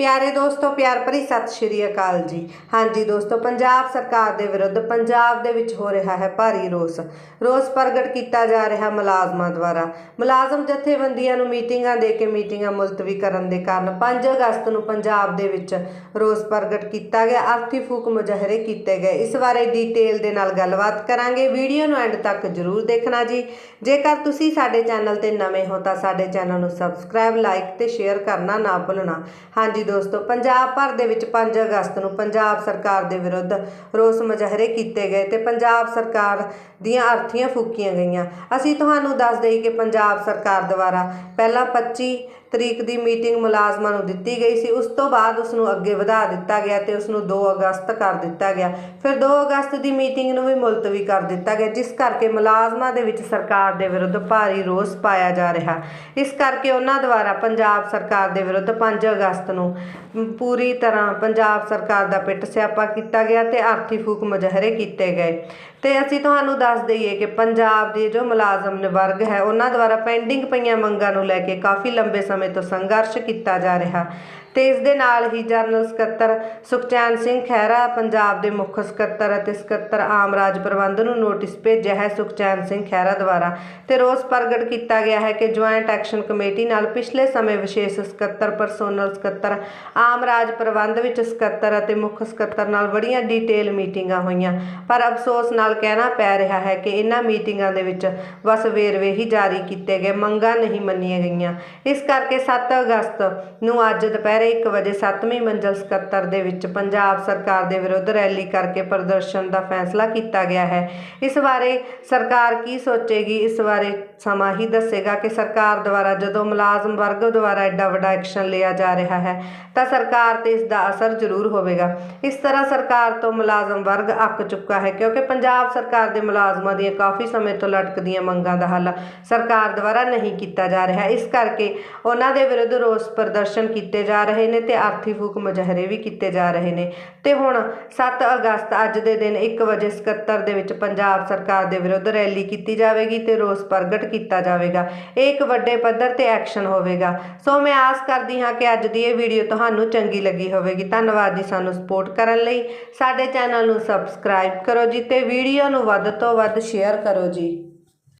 ਪਿਆਰੇ ਦੋਸਤੋ, ਪਿਆਰ ਭਰੀ ਸਤਿ ਸ਼੍ਰੀ ਅਕਾਲ ਜੀ। ਹਾਂਜੀ ਦੋਸਤੋ, ਪੰਜਾਬ ਸਰਕਾਰ ਦੇ ਵਿਰੁੱਧ ਪੰਜਾਬ ਦੇ ਵਿੱਚ ਹੋ ਰਿਹਾ ਹੈ ਭਾਰੀ ਰੋਸ। ਰੋਸ ਪ੍ਰਗਟ ਕੀਤਾ ਜਾ ਰਿਹਾ ਮੁਲਾਜ਼ਮਾਂ ਦੁਆਰਾ। ਮੁਲਾਜ਼ਮ ਜਥੇਬੰਦੀਆਂ ਨੂੰ ਮੀਟਿੰਗਾਂ ਦੇ ਕੇ ਮੀਟਿੰਗਾਂ ਮੁਲਤਵੀ ਕਰਨ ਦੇ ਕਾਰਨ 5 ਅਗਸਤ ਨੂੰ ਪੰਜਾਬ ਦੇ ਵਿੱਚ ਰੋਸ ਪ੍ਰਗਟ ਕੀਤਾ ਗਿਆ। ਅਰਥੀ ਫੂਕ ਮੁਜ਼ਾਹਰੇ ਕੀਤੇ ਗਏ। ਇਸ ਬਾਰੇ ਡਿਟੇਲ ਦੇ ਨਾਲ ਗੱਲਬਾਤ ਕਰਾਂਗੇ। ਵੀਡੀਓ ਨੂੰ ਐਂਡ ਤੱਕ ਜਰੂਰ ਦੇਖਣਾ ਜੀ। ਜੇਕਰ ਤੁਸੀਂ ਸਾਡੇ ਚੈਨਲ ਤੇ ਨਵੇਂ ਹੋ ਤਾਂ ਸਾਡੇ ਚੈਨਲ ਨੂੰ ਸਬਸਕ੍ਰਾਈਬ, ਲਾਈਕ ਤੇ ਸ਼ੇਅਰ ਕਰਨਾ ਨਾ ਭੁੱਲਣਾ। ਹਾਂਜੀ ਦੋਸਤੋ, ਪੰਜਾਬ ਭਰ ਦੇ ਵਿੱਚ 5 ਅਗਸਤ ਨੂੰ ਪੰਜਾਬ ਸਰਕਾਰ ਦੇ ਵਿਰੁੱਧ ਰੋਸ ਮੁਜ਼ਾਹਰੇ ਕੀਤੇ ਗਏ ਤੇ ਪੰਜਾਬ ਸਰਕਾਰ ਦੀਆਂ ਅਰਥੀਆਂ ਫੂਕੀਆਂ ਗਈਆਂ। ਅਸੀਂ ਤੁਹਾਨੂੰ ਦੱਸ ਦੇਈ ਕਿ ਪੰਜਾਬ ਸਰਕਾਰ ਦੁਆਰਾ ਪਹਿਲਾਂ 25 ਤਰੀਕ ਦੀ ਮੀਟਿੰਗ ਮੁਲਾਜ਼ਮਾਂ ਨੂੰ ਦਿੱਤੀ ਗਈ ਸੀ। ਉਸ ਤੋਂ ਬਾਅਦ ਉਸ ਨੂੰ ਅੱਗੇ ਵਧਾ ਦਿੱਤਾ ਗਿਆ ਤੇ ਉਸ ਨੂੰ 2 ਅਗਸਤ ਕਰ ਦਿੱਤਾ ਗਿਆ। ਫਿਰ 2 ਅਗਸਤ ਦੀ ਮੀਟਿੰਗ ਨੂੰ ਵੀ ਮੁਲਤਵੀ ਕਰ ਦਿੱਤਾ ਗਿਆ, ਜਿਸ ਕਰਕੇ ਮੁਲਾਜ਼ਮਾਂ ਦੇ ਵਿੱਚ ਸਰਕਾਰ ਦੇ ਵਿਰੁੱਧ ਭਾਰੀ ਰੋਸ ਪਾਇਆ ਜਾ ਰਿਹਾ। ਇਸ ਕਰਕੇ ਉਹਨਾਂ ਦੁਆਰਾ ਪੰਜਾਬ ਸਰਕਾਰ ਦੇ ਵਿਰੁੱਧ 5 ਅਗਸਤ ਨੂੰ ਪੂਰੀ ਤਰ੍ਹਾਂ ਪੰਜਾਬ ਸਰਕਾਰ ਦਾ ਪਿੱਟ ਸਿਆਪਾ ਕੀਤਾ ਗਿਆ ਤੇ ਆਰਥੀ ਫੂਕ ਮੁਜ਼ਾਹਰੇ ਕੀਤੇ ਗਏ। ਤੇ ਅਸੀਂ ਤੁਹਾਨੂੰ ਦੱਸ ਦਈਏ ਕਿ ਪੰਜਾਬ ਦੇ ਜੋ ਮੁਲਾਜ਼ਮ ਵਰਗ ਹੈ, ਉਹਨਾਂ ਦੁਆਰਾ ਪੈਂਡਿੰਗ ਪਈਆਂ ਮੰਗਾਂ ਨੂੰ ਲੈ ਕੇ ਕਾਫੀ ਲੰਬੇ ਸਮੇਂ ਤੋਂ ਸੰਘਰਸ਼ ਕੀਤਾ ਜਾ ਰਿਹਾ। ਤੇ ਇਸ ਦੇ ਨਾਲ ਹੀ ਜਨਰਲ ਸਕੱਤਰ ਸੁਖਚੈਨ ਸਿੰਘ ਖਹਿਰਾ ਪੰਜਾਬ ਦੇ ਮੁੱਖ ਸਕੱਤਰ ਅਤੇ ਸਕੱਤਰ ਆਮ ਰਾਜ ਪ੍ਰਬੰਧ ਨੂੰ ਨੋਟਿਸ ਭੇਜਿਆ ਹੈ। ਸੁਖਚੈਨ ਸਿੰਘ ਖਹਿਰਾ ਦੁਆਰਾ ਤੇ ਰੋਸ ਪ੍ਰਗਟ ਕੀਤਾ ਗਿਆ ਹੈ ਕਿ ਜੁਆਇੰਟ ਐਕਸ਼ਨ ਕਮੇਟੀ ਨਾਲ ਪਿਛਲੇ ਸਮੇਂ ਵਿਸ਼ੇਸ਼ ਸਕੱਤਰ ਪਰਸੋਨਲ ਸਕੱਤਰ, ਆਮ ਰਾਜ ਪ੍ਰਬੰਧ ਵਿੱਚ ਸਕੱਤਰ ਅਤੇ ਮੁੱਖ ਸਕੱਤਰ ਨਾਲ ਬੜੀਆਂ ਡਿਟੇਲ ਮੀਟਿੰਗਾਂ ਹੋਈਆਂ। ਪਰ ਅਫਸੋਸ ਨਾਲ ਕਹਿਣਾ ਪੈ ਰਿਹਾ ਹੈ ਕਿ ਇਹਨਾਂ ਮੀਟਿੰਗਾਂ ਦੇ ਵਿੱਚ ਬਸ ਵੇਰਵੇ ਹੀ ਜਾਰੀ ਕੀਤੇ ਗਏ, ਮੰਗਾਂ ਨਹੀਂ ਮੰਨੀਆਂ ਗਈਆਂ। ਇਸ ਕਰਕੇ 7 ਅਗਸਤ ਨੂੰ ਅੱਜ ਦੁਪਹਿਰ 1 ਵਜੇ 7ਵੀਂ ਮੰਜ਼ਲ ਸਕੱਤਰ ਦੇ ਵਿੱਚ ਪੰਜਾਬ ਸਰਕਾਰ ਦੇ ਵਿਰੁੱਧ ਰੈਲੀ ਕਰਕੇ ਪ੍ਰਦਰਸ਼ਨ ਦਾ ਫੈਸਲਾ ਕੀਤਾ ਗਿਆ ਹੈ। ਇਸ ਬਾਰੇ ਸਰਕਾਰ ਕੀ ਸੋਚੇਗੀ? ਇਸ ਬਾਰੇ ਸਮਾਂ ਹੀ ਦੱਸੇਗਾ ਕਿ ਸਰਕਾਰ ਦੁਆਰਾ ਜਦੋਂ ਮੁਲਾਜ਼ਮ ਵਰਗ ਦੁਆਰਾ ਐਡਾ ਵੱਡਾ ਐਕਸ਼ਨ ਲਿਆ ਜਾ ਰਿਹਾ ਹੈ, ਤਾਂ ਸਰਕਾਰ ਤੇ ਇਸ ਦਾ ਅਸਰ ਜ਼ਰੂਰ ਹੋਵੇਗਾ। ਇਸ ਤਰ੍ਹਾਂ ਸਰਕਾਰ ਤੋਂ ਮੁਲਾਜ਼ਮ ਵਰਗ ਅੱਕ ਚੁੱਕਾ ਹੈ ਕਿਉਂਕਿ ਪੰਜਾਬ ਸਰਕਾਰ ਦੇ ਮੁਲਾਜ਼ਮਾਂ ਦੀਆਂ ਕਾਫੀ ਸਮੇਂ ਤੋਂ ਲਟਕਦੀਆਂ ਮੰਗਾਂ ਦਾ ਹੱਲ ਸਰਕਾਰ ਦੁਆਰਾ ਨਹੀਂ ਕੀਤਾ ਜਾ ਰਿਹਾ। ਇਸ ਕਰਕੇ ਉਹਨਾਂ ਦੇ ਵਿਰੁੱਧ ਰੋਸ ਪ੍ਰਦਰਸ਼ਨ ਕੀਤੇ ਜਾ ਰਹੇ ਨੇ ਤੇ ਆਰਥੀ ਫੂਕ ਮੁਜ਼ਾਹਰੇ ਵੀ ਕੀਤੇ ਜਾ ਰਹੇ ਨੇ। ਤੇ ਹੁਣ 7 ਅਗਸਤ ਅੱਜ ਦੇ ਦਿਨ 1 ਵਜੇ ਸਕੱਤਰ ਦੇ ਵਿੱਚ ਪੰਜਾਬ ਸਰਕਾਰ ਦੇ ਵਿਰੁੱਧ ਰੈਲੀ ਕੀਤੀ ਜਾਵੇਗੀ ਤੇ ਰੋਸ ਪ੍ਰਗਟ ਕੀਤਾ ਜਾਵੇਗਾ। ਇਹ ਇੱਕ ਵੱਡੇ ਪੱਧਰ ਤੇ ਐਕਸ਼ਨ ਹੋਵੇਗਾ। ਸੋ ਮੈਂ ਆਸ ਕਰਦੀ ਹਾਂ ਕਿ ਅੱਜ ਦੀ ਇਹ ਵੀਡੀਓ ਤੁਹਾਨੂੰ ਚੰਗੀ ਲੱਗੀ ਹੋਵੇਗੀ। ਧੰਨਵਾਦ ਜੀ ਸਾਨੂੰ ਸਪੋਰਟ ਕਰਨ ਲਈ। ਸਾਡੇ ਚੈਨਲ ਨੂੰ ਸਬਸਕ੍ਰਾਈਬ ਕਰੋ ਜੀ ਤੇ ਵੀਡੀਓ ਨੂੰ ਵੱਧ ਤੋਂ ਵੱਧ ਸ਼ੇਅਰ ਕਰੋ ਜੀ।